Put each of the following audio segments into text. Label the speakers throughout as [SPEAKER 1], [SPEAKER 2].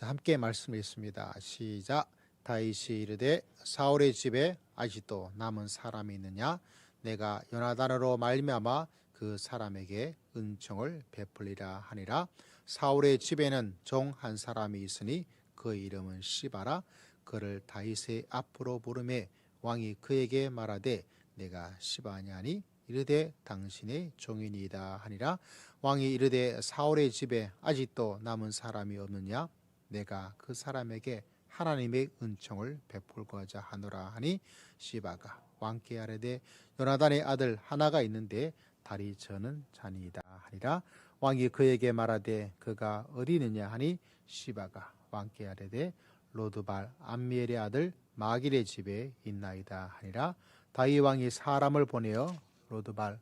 [SPEAKER 1] 자, 함께 말씀을 읽습니다. 시작. 다윗이 이르되 사울의 집에 아직도 남은 사람이 있느냐? 내가 요나단으로 말미암아 그 사람에게 은총을 베풀리라 하니라. 사울의 집에는 종 한 사람이 있으니 그 이름은 시바라. 그를 다윗의 앞으로 부르매 왕이 그에게 말하되 내가 시바냐니 이르되 당신의 종이니이다 하니라. 왕이 이르되 사울의 집에 아직도 남은 사람이 없느냐? 내가 그 사람에게 하나님의 은총을 베풀고자 하노라 하니 시바가 왕께 아뢰되 요나단의 아들 하나가 있는데 다리 저는 자니이다 하니라. 왕이 그에게 말하되 그가 어디 있느냐 하니 시바가 왕께 아뢰되 로드발 암미엘의 아들 마길의 집에 있나이다 하니라. 다윗 왕이 사람을 보내어 로드발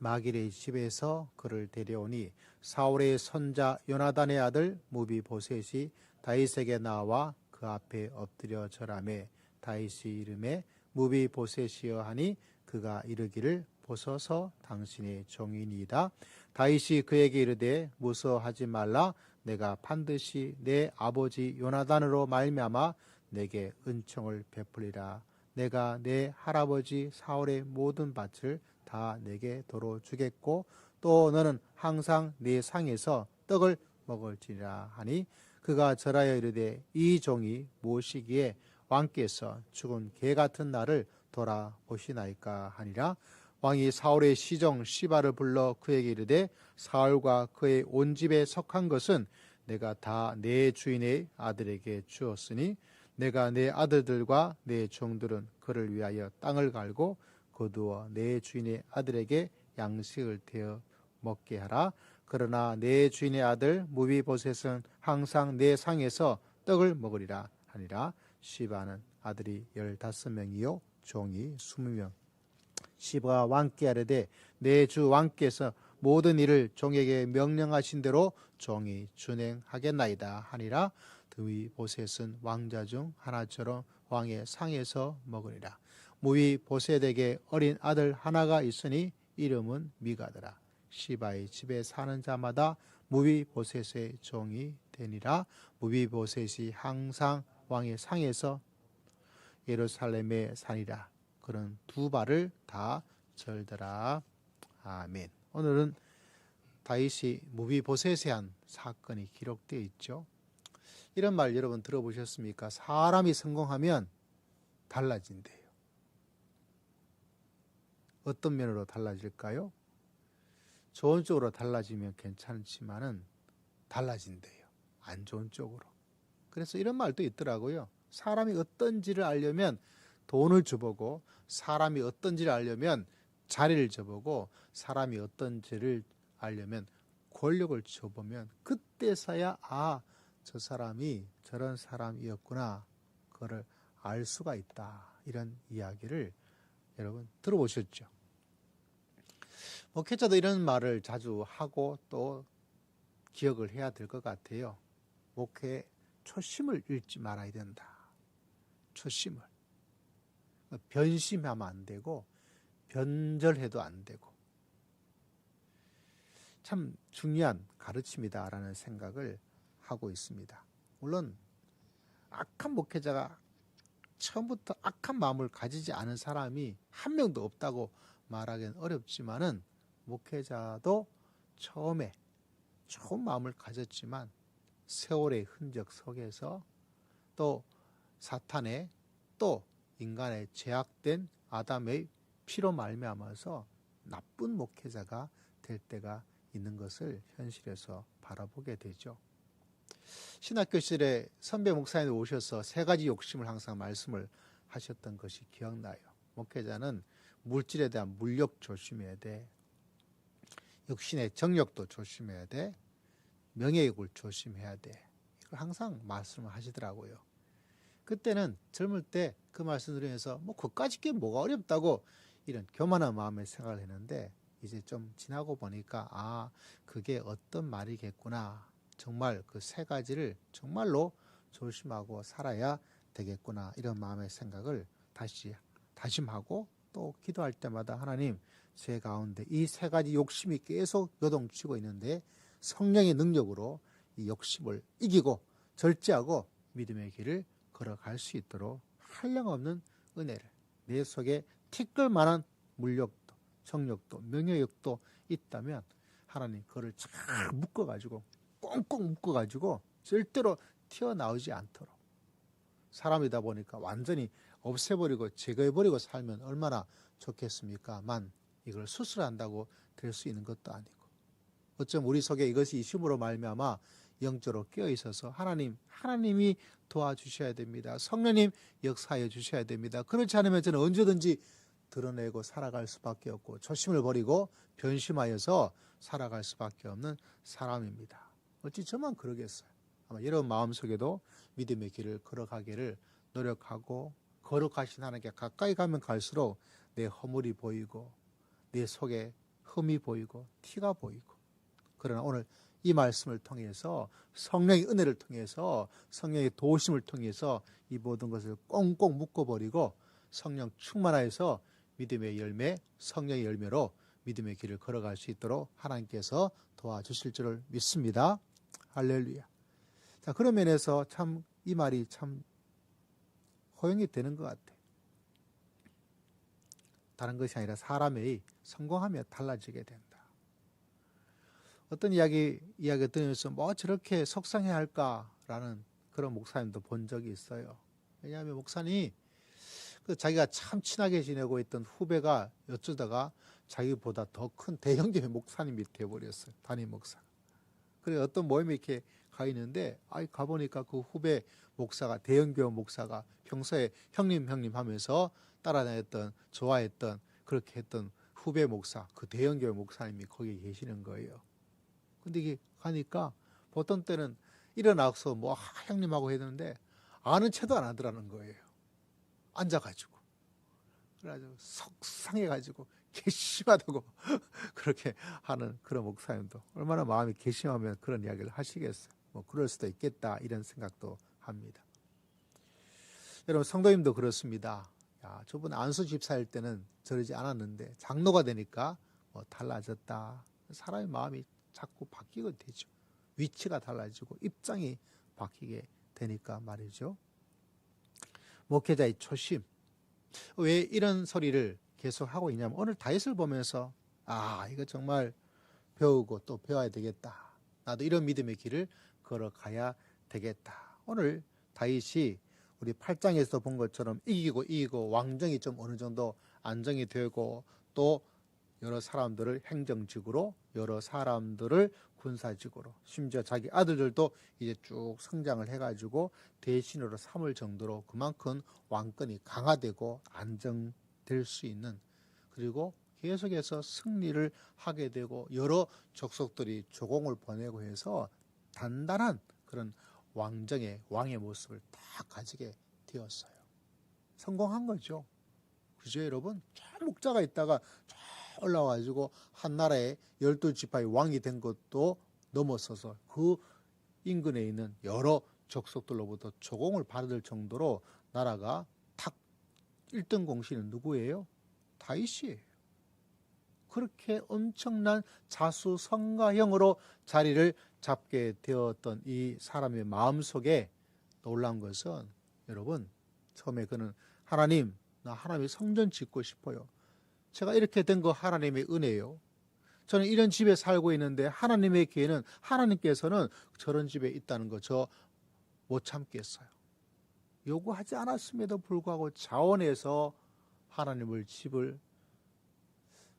[SPEAKER 1] 마길의 집에서 그를 데려오니 사울의 손자 요나단의 아들 무비 보셋이 다윗에게 나와 그 앞에 엎드려 절하매 다윗이 이름에 무비 보셋이여 하니 그가 이르기를 보소서 당신의 종이니이다. 다윗이 그에게 이르되 무서워하지 말라. 내가 반드시 내 아버지 요나단으로 말미암아 내게 은총을 베풀리라. 내가 내 할아버지 사울의 모든 밭을 다 내게 도로 주겠고 또 너는 항상 네 상에서 떡을 먹을지라 하니 그가 절하여 이르되 이 종이 무엇이기에 왕께서 죽은 개 같은 나를 돌아보시나이까 하니라. 왕이 사울의 시종 시바를 불러 그에게 이르되 사울과 그의 온 집에 속한 것은 내가 다 내 주인의 아들에게 주었으니 내가 내 아들들과 내 종들은 그를 위하여 땅을 갈고 거두어 내 주인의 아들에게 양식을 대어 먹게 하라. 그러나 내 주인의 아들 무비보셋은 항상 내 상에서 떡을 먹으리라 하니라. 시바는 아들이 열다섯 명이요 종이 스무 명. 시바가 왕께 아뢰되 내 주 왕께서 모든 일을 종에게 명령하신 대로 종이 준행하겠나이다 하니라. 드위 보셋은 왕자 중 하나처럼 왕의 상에서 먹으리라. 무위 보셋에게 어린 아들 하나가 있으니 이름은 미가더라. 시바의 집에 사는 자마다 무위 보셋의 종이 되니라. 무위 보셋이 항상 왕의 상에서 예루살렘에 사니라. 그런 두 발을 다 절더라. 아멘. 오늘은 다윗이 무비 보셋에 한 사건이 기록되어 있죠. 이런 말 여러분 들어보셨습니까? 사람이 성공하면 달라진대요. 어떤 면으로 달라질까요? 좋은 쪽으로 달라지면 괜찮지만은 달라진대요. 안 좋은 쪽으로. 그래서 이런 말도 있더라고요. 사람이 어떤지를 알려면 돈을 줘보고 사람이 어떤지를 알려면 자리를 줘보고 사람이 어떤지를 알려면 권력을 줘보면 그때서야 아, 저 사람이 저런 사람이었구나. 그거를 알 수가 있다. 이런 이야기를 여러분 들어보셨죠? 목회자도 이런 말을 자주 하고 또 기억을 해야 될 것 같아요. 목회 초심을 잃지 말아야 된다. 초심을. 변심하면 안 되고 변절해도 안 되고 참 중요한 가르침이다라는 생각을 하고 있습니다. 물론 악한 목회자가 처음부터 악한 마음을 가지지 않은 사람이 한 명도 없다고 말하기는 어렵지만은 목회자도 처음에 좋은 마음을 가졌지만 세월의 흔적 속에서 또 사탄의 또 인간의 제약된 아담의 피로 말미암아서 나쁜 목회자가 될 때가 있는 것을 현실에서 바라보게 되죠. 신학교실에 선배 목사님 오셔서 세 가지 욕심을 항상 말씀을 하셨던 것이 기억나요. 목회자는 물질에 대한 물욕 조심해야 돼. 육신의 정욕도 조심해야 돼. 명예욕을 조심해야 돼. 이걸 항상 말씀을 하시더라고요. 그때는 젊을 때 그 말씀 들으면서 뭐 그까짓 게 뭐가 어렵다고 이런 교만한 마음에 생각을 했는데 이제 좀 지나고 보니까 아 그게 어떤 말이겠구나 정말 그 세 가지를 정말로 조심하고 살아야 되겠구나 이런 마음의 생각을 다시 다짐하고 또 기도할 때마다 하나님 제 가운데 이 세 가지 욕심이 계속 요동치고 있는데 성령의 능력으로 이 욕심을 이기고 절제하고 믿음의 길을 걸어갈 수 있도록 한량없는 은혜를 내 속에 티끌만한 물욕도 정욕도 명예욕도 있다면 하나님 그를 잘 묶어가지고 꽁꽁 묶어가지고 절대로 튀어나오지 않도록 사람이다 보니까 완전히 없애버리고 제거해버리고 살면 얼마나 좋겠습니까 만 이걸 수술한다고 될 수 있는 것도 아니고 어쩜 우리 속에 이것이 이심으로 말미암아 영적으로 깨어 있어서 하나님 하나님이 도와주셔야 됩니다. 성령님 역사해 주셔야 됩니다. 그렇지 않으면 저는 언제든지 드러내고 살아갈 수밖에 없고 조심을 버리고 변심하여서 살아갈 수밖에 없는 사람입니다. 어찌 저만 그러겠어요. 아마 여러분 마음속에도 믿음의 길을 걸어가기를 노력하고 거룩하신 하나님께 가까이 가면 갈수록 내 허물이 보이고 내 속에 흠이 보이고 티가 보이고 그러나 오늘 이 말씀을 통해서 성령의 은혜를 통해서 성령의 도우심을 통해서 이 모든 것을 꽁꽁 묶어버리고 성령 충만하여서 믿음의 열매, 성령의 열매로 믿음의 길을 걸어갈 수 있도록 하나님께서 도와주실 줄을 믿습니다. 할렐루야. 자, 그런 면에서 참 이 말이 참 허용이 되는 것 같아. 다른 것이 아니라 사람의 성공하며 달라지게 된다. 어떤 이야기 이야기 들으면서 뭐 저렇게 속상해 할까라는 그런 목사님도 본 적이 있어요. 왜냐하면 목사님 그 자기가 참 친하게 지내고 있던 후배가 어쩌다가 자기보다 더 큰 대형교회 목사님이 되어버렸어요. 담임 목사. 그래 어떤 모임에 이렇게 가 있는데 아이 가 보니까 그 후배 목사가 대형교회 목사가 평소에 형님 형님 하면서 따라다녔던 좋아했던 그렇게 했던 후배 목사 그 대형교회 목사님이 거기 계시는 거예요. 근데 이게 가니까 보통 때는 일어나서 뭐 아, 형님하고 했는데 아는 체도 안 하더라는 거예요. 앉아가지고 그래가지고 속상해가지고 괘씸하다고 그렇게 하는 그런 목사님도 얼마나 마음이 괘씸하면 그런 이야기를 하시겠어요. 뭐 그럴 수도 있겠다 이런 생각도 합니다. 여러분 성도님도 그렇습니다. 야, 저분 안수 집사일 때는 저러지 않았는데 장로가 되니까 뭐 달라졌다. 사람의 마음이 자꾸 바뀌게 되죠. 위치가 달라지고 입장이 바뀌게 되니까 말이죠. 목회자의 초심. 왜 이런 소리를 계속 하고 있냐면 오늘 다윗을 보면서 아, 이거 정말 배우고 또 배워야 되겠다. 나도 이런 믿음의 길을 걸어가야 되겠다. 오늘 다윗이 우리 8장에서 본 것처럼 이기고 이기고 왕정이 좀 어느 정도 안정이 되고 또 여러 사람들을 행정직으로 여러 사람들을 군사직으로 심지어 자기 아들들도 이제 쭉 성장을 해가지고 대신으로 삼을 정도로 그만큼 왕권이 강화되고 안정될 수 있는 그리고 계속해서 승리를 하게 되고 여러 족속들이 조공을 보내고 해서 단단한 그런 왕정의 왕의 모습을 다 가지게 되었어요. 성공한 거죠. 그죠 여러분? 저 목자가 있다가 저 올라와가지고 한 나라의 열두 지파의 왕이 된 것도 넘어서서 그 인근에 있는 여러 족속들로부터 조공을 받을 정도로 나라가 탁 1등 공신은 누구예요? 다윗이에요. 그렇게 엄청난 자수성가형으로 자리를 잡게 되었던 이 사람의 마음 속에 놀란 것은 여러분 처음에 그는 하나님 나 하나님의 성전 짓고 싶어요. 제가 이렇게 된 거 하나님의 은혜요. 저는 이런 집에 살고 있는데 하나님의 기회는 하나님께서는 저런 집에 있다는 거 저 못 참겠어요. 요구하지 않았음에도 불구하고 자원해서 하나님을 집을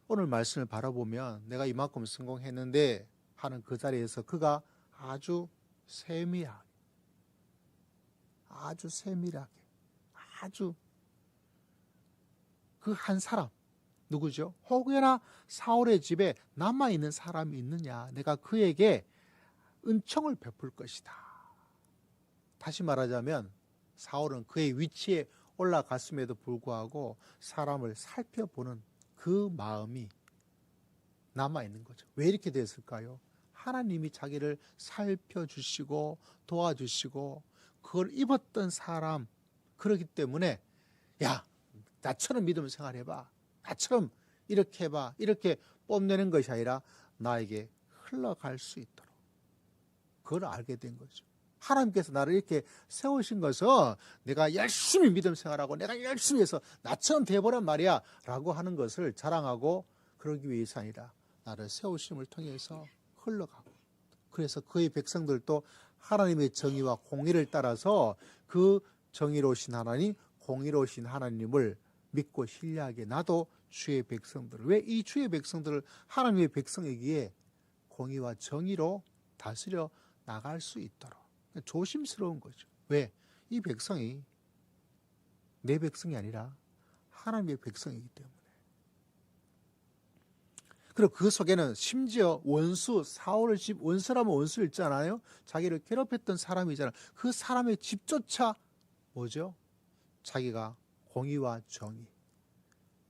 [SPEAKER 1] 오늘 말씀을 바라보면 내가 이만큼 성공했는데 하는 그 자리에서 그가 아주 세밀하게 아주 세밀하게 아주 그 한 사람 누구죠? 혹여나 사울의 집에 남아 있는 사람이 있느냐? 내가 그에게 은총을 베풀 것이다. 다시 말하자면 사울은 그의 위치에 올라갔음에도 불구하고 사람을 살펴보는 그 마음이 남아 있는 거죠. 왜 이렇게 됐을까요? 하나님이 자기를 살펴주시고 도와주시고 그걸 입었던 사람 그렇기 때문에 야 나처럼 믿음 생활해봐. 나처럼 이렇게 해봐. 이렇게 뽐내는 것이 아니라 나에게 흘러갈 수 있도록. 그걸 알게 된 거죠. 하나님께서 나를 이렇게 세우신 것은 내가 열심히 믿음 생활하고 내가 열심히 해서 나처럼 돼보란 말이야 라고 하는 것을 자랑하고 그러기 위해서 아니라 나를 세우심을 통해서 흘러가고 그래서 그의 백성들도 하나님의 정의와 공의를 따라서 그 정의로우신 하나님, 공의로우신 하나님을 믿고 신뢰하게 나도 주의 백성들을 왜 이 주의 백성들을 하나님의 백성이기에 공의와 정의로 다스려 나갈 수 있도록 조심스러운 거죠. 왜? 이 백성이 내 백성이 아니라 하나님의 백성이기 때문에. 그리고 그 속에는 심지어 원수 사울의 집 원수라면 원수 있잖아요. 자기를 괴롭혔던 사람이잖아. 그 사람의 집조차 뭐죠? 자기가 공의와 정의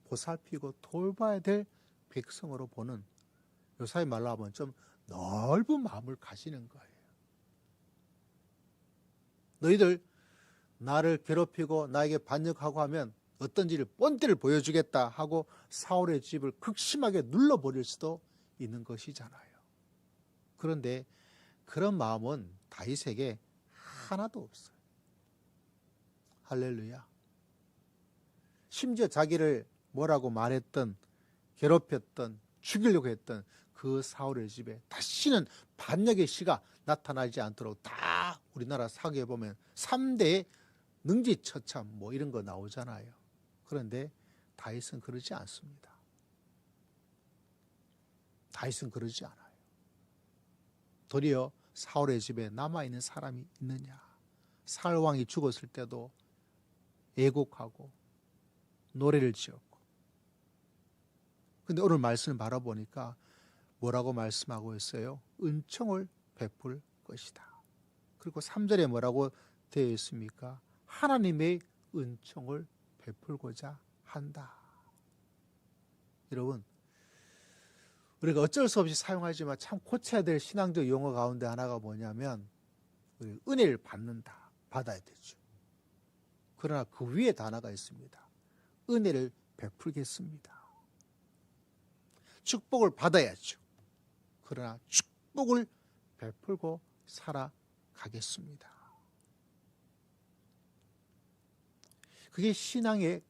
[SPEAKER 1] 보살피고 돌봐야 될 백성으로 보는 요사이 말로 하면 좀 넓은 마음을 가지는 거예요. 너희들 나를 괴롭히고 나에게 반역하고 하면 어떤지를 뻔때를 보여주겠다 하고 사울의 집을 극심하게 눌러버릴 수도 있는 것이잖아요. 그런데 그런 마음은 다윗에게 하나도 없어요. 할렐루야. 심지어 자기를 뭐라고 말했던 괴롭혔던 죽이려고 했던 그 사울의 집에 다시는 반역의 시가 나타나지 않도록 다 우리나라 사기에 보면 3대 능지처참 뭐 이런 거 나오잖아요. 그런데 다윗은 그러지 않습니다. 다윗은 그러지 않아요. 도리어 사울의 집에 남아 있는 사람이 있느냐? 사울 왕이 죽었을 때도 애곡하고 노래를 지었고. 근데 오늘 말씀을 바라보니까 뭐라고 말씀하고 있어요? 은총을 베풀 것이다. 그리고 3절에 뭐라고 되어 있습니까? 하나님의 은총을 베풀고자 한다. 여러분, 우리가 어쩔 수 없이 사용하지만 참 고쳐야 될 신앙적 용어 가운데 하나가 뭐냐면 우리 은혜를 받는다. 받아야 되죠. 그러나 그 위에 단어가 있습니다. 은혜를 베풀겠습니다. 축복을 받아야죠. 그러나 축복을 베풀고 살아가겠습니다. 그게 신앙의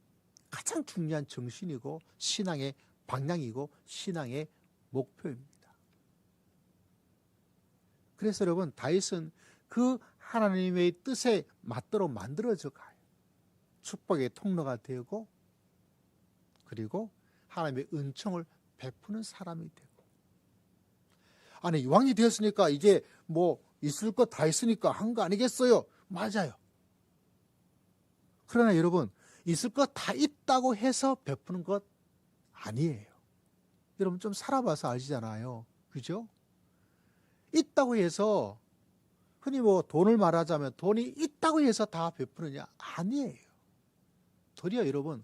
[SPEAKER 1] 가장 중요한 정신이고 신앙의 방향이고 신앙의 목표입니다. 그래서 여러분 다윗은 그 하나님의 뜻에 맞도록 만들어져 가요. 축복의 통로가 되고 그리고 하나님의 은총을 베푸는 사람이 되고 아니 왕이 되었으니까 이제 뭐 있을 것 다 있으니까 한 거 아니겠어요? 맞아요. 그러나 여러분 있을 것 다 있다고 해서 베푸는 것 아니에요. 여러분 좀 살아봐서 아시잖아요. 그죠? 있다고 해서 흔히 뭐 돈을 말하자면 돈이 있다고 해서 다 베푸느냐? 아니에요. 도리어 여러분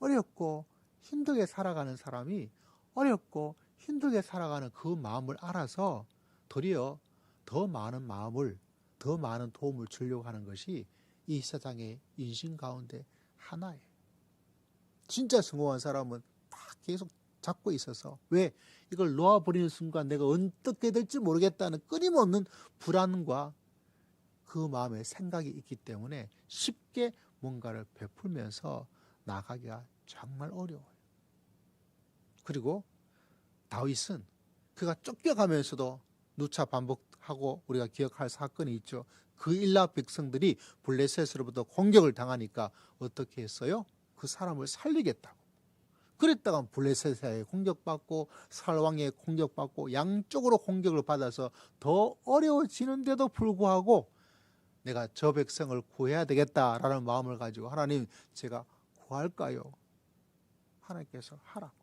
[SPEAKER 1] 어렵고 힘들게 살아가는 사람이 어렵고 힘들게 살아가는 그 마음을 알아서 도리어 더 많은 마음을 더 많은 도움을 주려고 하는 것이 이 세상의 인신 가운데 하나예요. 진짜 성공한 사람은 다 계속 잡고 있어서 왜 이걸 놓아버리는 순간 내가 어떻게 될지 모르겠다는 끊임없는 불안과 그 마음의 생각이 있기 때문에 쉽게 뭔가를 베풀면서 나가기가 정말 어려워요. 그리고 다윗은 그가 쫓겨가면서도 누차 반복 하고 우리가 기억할 사건이 있죠. 그 일라 백성들이 블레셋으로부터 공격을 당하니까 어떻게 했어요? 그 사람을 살리겠다고. 그랬다가 블레셋에 공격받고 살왕에 공격받고 양쪽으로 공격을 받아서 더 어려워지는데도 불구하고 내가 저 백성을 구해야 되겠다라는 마음을 가지고 하나님 제가 구할까요? 하나님께서 하라고.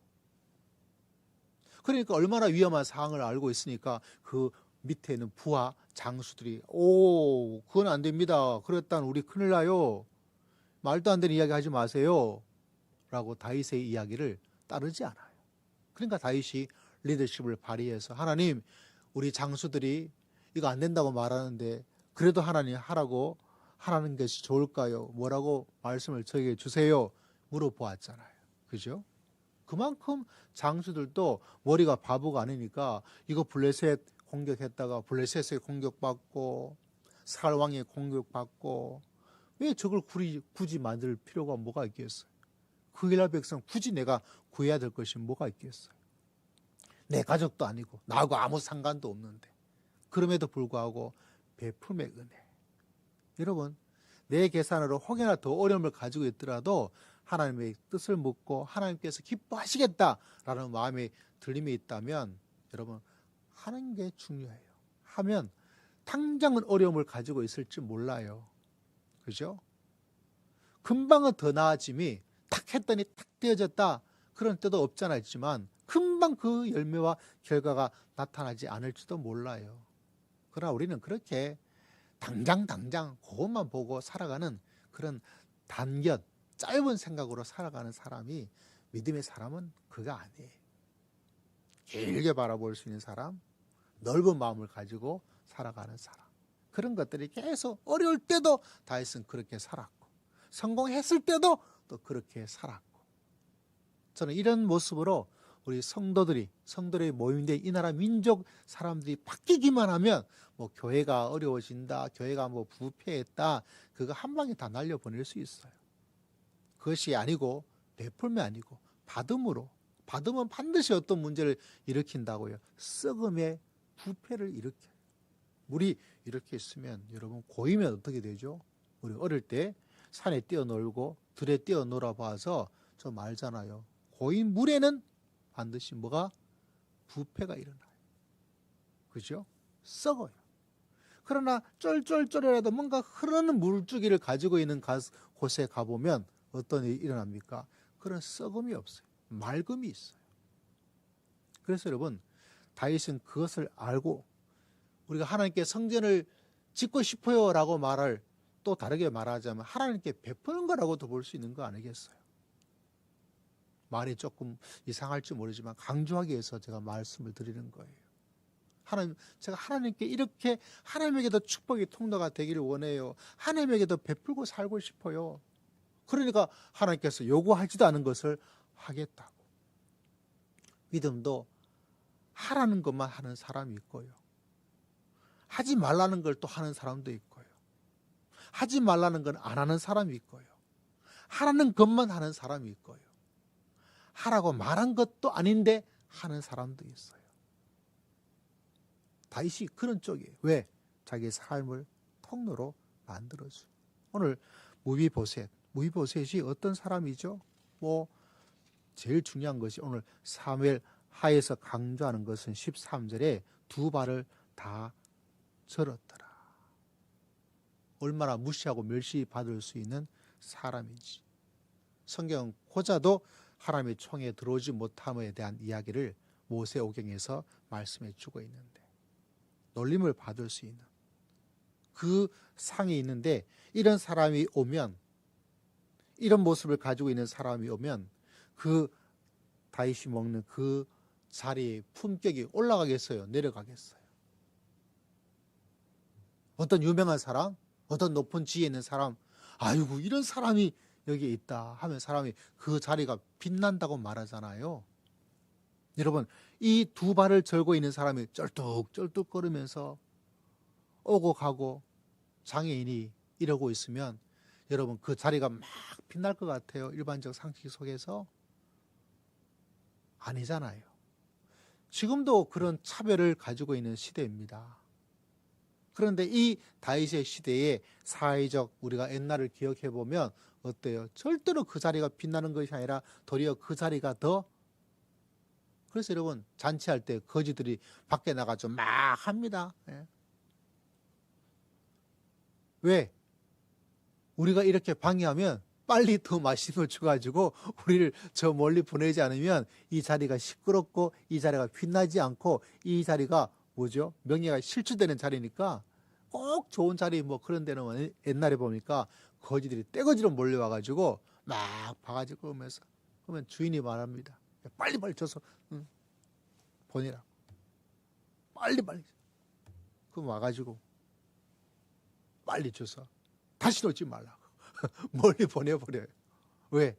[SPEAKER 1] 그러니까 얼마나 위험한 상황을 알고 있으니까 그 밑에 있는 부하 장수들이 오 그건 안 됩니다. 그랬다는 우리 큰일 나요. 말도 안 되는 이야기 하지 마세요. 라고 다윗의 이야기를 따르지 않아요. 그러니까 다윗이 리더십을 발휘해서 하나님 우리 장수들이 이거 안 된다고 말하는데 그래도 하나님 하라고 하라는 것이 좋을까요? 뭐라고 말씀을 저에게 주세요. 물어보았잖아요. 그죠? 그만큼 장수들도 머리가 바보가 아니니까 이거 블레셋 공격했다가 블레셋에 공격받고 살왕에 공격받고 왜 저걸 굳이, 굳이 만들 필요가 뭐가 있겠어요? 그 이스라엘 백성 굳이 내가 구해야 될 것이 뭐가 있겠어요? 내 가족도 아니고 나하고 아무 상관도 없는데 그럼에도 불구하고 베품의 은혜. 여러분 내 계산으로 혹여나 더 어려움을 가지고 있더라도 하나님의 뜻을 묻고 하나님께서 기뻐하시겠다라는 마음이 들림이 있다면 여러분 하는 게 중요해요. 하면 당장은 어려움을 가지고 있을지 몰라요. 그죠? 금방은 더 나아짐이 탁 했더니 탁 되어졌다. 그런 때도 없잖아 있지만 금방 그 열매와 결과가 나타나지 않을지도 몰라요. 그러나 우리는 그렇게 당장 당장 그것만 보고 살아가는 그런 단견, 짧은 생각으로 살아가는 사람이 믿음의 사람은 그가 아니에요. 길게 바라볼 수 있는 사람, 넓은 마음을 가지고 살아가는 사람. 그런 것들이 계속 어려울 때도 다윗은 그렇게 살았고 성공했을 때도 또 그렇게 살았고 저는 이런 모습으로 우리 성도들이 성도들의 모임인데 이 나라 민족 사람들이 바뀌기만 하면 뭐 교회가 어려워진다, 교회가 뭐 부패했다, 그거 한 방에 다 날려 보낼 수 있어요. 그것이 아니고 베풀면 아니고 받음으로 받으면 반드시 어떤 문제를 일으킨다고요. 썩음의 부패를 일으켜요. 물이 이렇게 있으면 여러분 고이면 어떻게 되죠? 우리 어릴 때 산에 뛰어놀고 들에 뛰어놀아 봐서 좀 알잖아요. 고인 물에는 반드시 뭐가 부패가 일어나요. 그죠? 썩어요. 그러나 쫄쫄쫄이라도 뭔가 흐르는 물줄기를 가지고 있는 곳에 가보면 어떤 일이 일어납니까? 그런 썩음이 없어요. 맑음이 있어요. 그래서 여러분 다윗은 그것을 알고 우리가 하나님께 성전을 짓고 싶어요라고 말을 또 다르게 말하자면 하나님께 베푸는 거라고도 볼 수 있는 거 아니겠어요? 말이 조금 이상할지 모르지만 강조하기 위해서 제가 말씀을 드리는 거예요. 하나님, 제가 하나님께 이렇게 하나님에게도 축복의 통로가 되기를 원해요. 하나님에게도 베풀고 살고 싶어요. 그러니까 하나님께서 요구하지도 않은 것을 하겠다고. 믿음도 하라는 것만 하는 사람이 있고요. 하지 말라는 걸 또 하는 사람도 있고요. 하지 말라는 건 안 하는 사람이 있고요. 하라는 것만 하는 사람이 있고요. 하라고 말한 것도 아닌데 하는 사람도 있어요. 다윗이 그런 쪽이에요. 왜? 자기의 삶을 통로로 만들어줘. 오늘 무비보셋, 무비보셋이 어떤 사람이죠? 뭐 제일 중요한 것이 오늘 사무엘 하에서 강조하는 것은 13절에 두 발을 다 절었더라. 얼마나 무시하고 멸시받을 수 있는 사람인지. 성경 고자도 하나님의 총에 들어오지 못함에 대한 이야기를 모세오경에서 말씀해 주고 있는데 놀림을 받을 수 있는 그 상이 있는데 이런 사람이 오면 이런 모습을 가지고 있는 사람이 오면 그 다윗이 먹는 그 자리의 품격이 올라가겠어요? 내려가겠어요? 어떤 유명한 사람, 어떤 높은 지위에 있는 사람, 아이고 이런 사람이 여기에 있다 하면 사람이 그 자리가 빛난다고 말하잖아요. 여러분 이 두 발을 절고 있는 사람이 쩔뚝쩔뚝 거리면서 오고 가고 장애인이 이러고 있으면 여러분 그 자리가 막 빛날 것 같아요. 일반적 상식 속에서 아니잖아요. 지금도 그런 차별을 가지고 있는 시대입니다. 그런데 이 다윗의 시대에 사회적 우리가 옛날을 기억해 보면 어때요? 절대로 그 자리가 빛나는 것이 아니라 도리어 그 자리가 더 그래서 여러분 잔치할 때 거지들이 밖에 나가서 막 합니다. 예. 왜? 우리가 이렇게 방해하면 빨리 더걸 줘가지고 우리를 저 멀리 보내지 않으면 이 자리가 시끄럽고 이 자리가 빛나지 않고 이 자리가 뭐죠? 명예가 실추되는 자리니까 꼭 좋은 자리 뭐 그런 데는 뭐 옛날에 보니까 거지들이 떼거지로 몰려와가지고 막 바가지 끄면서 그러면 주인이 말합니다. 빨리빨리 줘서 응, 보내라. 빨리빨리. 그럼 와가지고 빨리 줘서 다시 놓지 말라고. 멀리 보내버려요. 왜?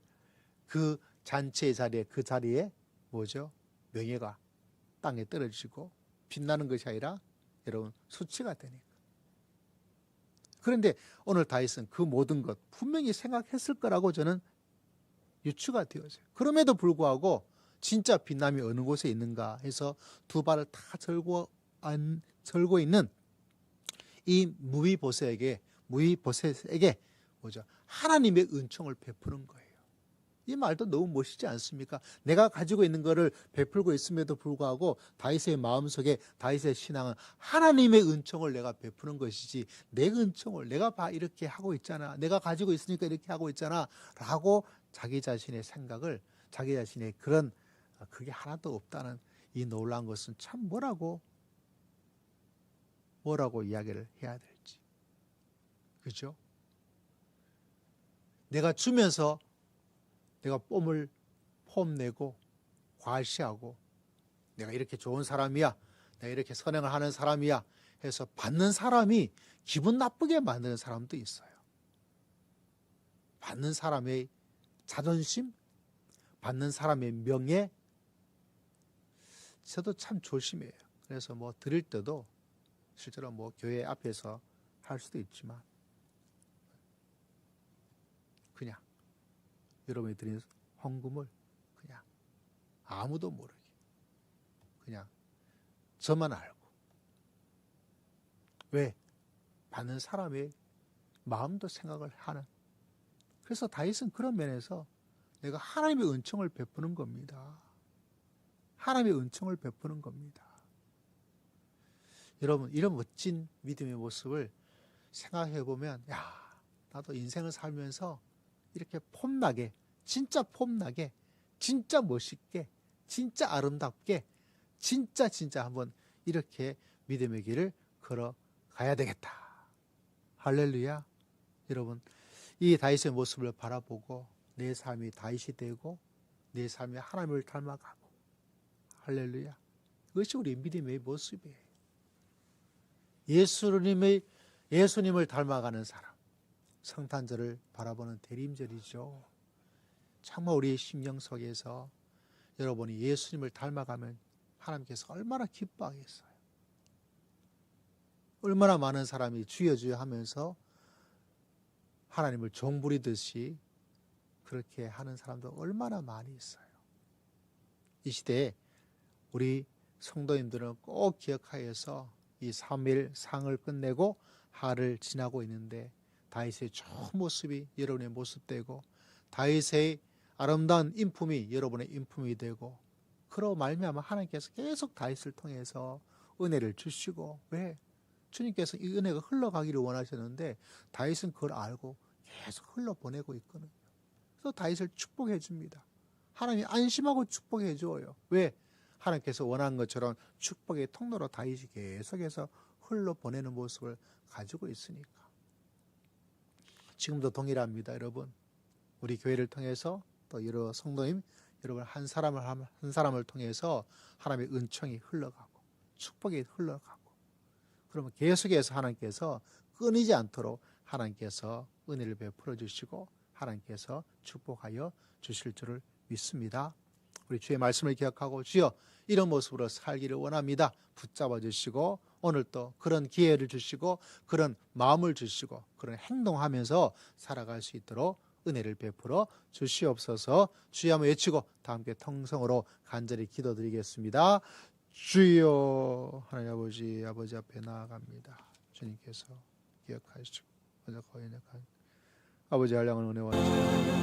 [SPEAKER 1] 그 잔치의 자리에 그 자리에 뭐죠? 명예가 땅에 떨어지고 빛나는 것이 아니라 여러분 수치가 되니까. 그런데 오늘 다윗은 그 모든 것 분명히 생각했을 거라고 저는 유추가 되어져요. 그럼에도 불구하고 진짜 빛남이 어느 곳에 있는가 해서 두 발을 다 절고 안 절고 있는 이 무위보세에게 무위보세에게 뭐죠? 하나님의 은총을 베푸는 거예요. 이 말도 너무 멋있지 않습니까? 내가 가지고 있는 것을 베풀고 있음에도 불구하고 다윗의 마음속에 다윗의 신앙은 하나님의 은총을 내가 베푸는 것이지 내 은총을 내가 봐 이렇게 하고 있잖아. 내가 가지고 있으니까 이렇게 하고 있잖아라고 자기 자신의 생각을 자기 자신의 그런 아, 그게 하나도 없다는 이 놀라운 것은 참 뭐라고 뭐라고 이야기를 해야 될지. 그죠? 내가 주면서 내가 뽐을 폼내고 과시하고 내가 이렇게 좋은 사람이야. 내가 이렇게 선행을 하는 사람이야. 해서 받는 사람이 기분 나쁘게 만드는 사람도 있어요. 받는 사람의 자존심, 받는 사람의 명예, 저도 참 조심해요. 그래서 뭐 드릴 때도 실제로 뭐 교회 앞에서 할 수도 있지만 그냥 여러분이 드린 헌금을 그냥 아무도 모르게 그냥 저만 알고 왜 받는 사람의 마음도 생각을 하는 그래서 다윗은 그런 면에서 내가 하나님의 은총을 베푸는 겁니다. 하나님의 은총을 베푸는 겁니다. 여러분 이런 멋진 믿음의 모습을 생각해 보면 야 나도 인생을 살면서 이렇게 폼나게 진짜 폼나게 진짜 멋있게 진짜 아름답게 진짜 진짜 한번 이렇게 믿음의 길을 걸어 가야 되겠다. 할렐루야. 여러분 이 다윗의 모습을 바라보고 내 삶이 다윗이 되고 내 삶이 하나님을 닮아가고 할렐루야. 그것이 우리 믿음의 모습이에요. 예수님의 예수님을 닮아가는 사람. 성탄절을 바라보는 대림절이죠. 정말 우리의 심령 속에서 여러분이 예수님을 닮아가면 하나님께서 얼마나 기뻐하겠어요. 얼마나 많은 사람이 주여 주여 하면서 하나님을 종부리듯이 그렇게 하는 사람도 얼마나 많이 있어요. 이 시대에 우리 성도님들은 꼭 기억하여서 이 3일 상을 끝내고 하를 지나고 있는데 다윗의 좋은 모습이 여러분의 모습 되고 다윗의 아름다운 인품이 여러분의 인품이 되고 그러 말미암아 하나님께서 계속 다윗을 통해서 은혜를 주시고 왜 주님께서 이 은혜가 흘러가기를 원하셨는데 다윗은 그걸 알고 계속 흘러 보내고 있거든요. 그래서 다윗을 축복해 줍니다. 하나님이 안심하고 축복해 줘요. 왜? 하나님께서 원하는 것처럼 축복의 통로로 다윗이 계속해서 흘러 보내는 모습을 가지고 있으니까. 지금도 동일합니다, 여러분. 우리 교회를 통해서 또 여러 성도님 여러분 한 사람을 한 사람을 통해서 하나님의 은총이 흘러가고 축복이 흘러가고 그러면 계속해서 하나님께서 끊이지 않도록 하나님께서 은혜를 베풀어 주시고 하나님께서 축복하여 주실 줄을 믿습니다. 우리 주의 말씀을 기억하고 주여 이런 모습으로 살기를 원합니다. 붙잡아 주시고 오늘 또 그런 기회를 주시고 그런 마음을 주시고 그런 행동하면서 살아갈 수 있도록 은혜를 베풀어 주시옵소서 주여 한번 외치고 다 함께 통성으로 간절히 기도드리겠습니다. 주여 하나님 아버지 아버지 앞에 나아갑니다. 주님께서 기억하시고 먼저 거인의 아버지 한량을 은혜와.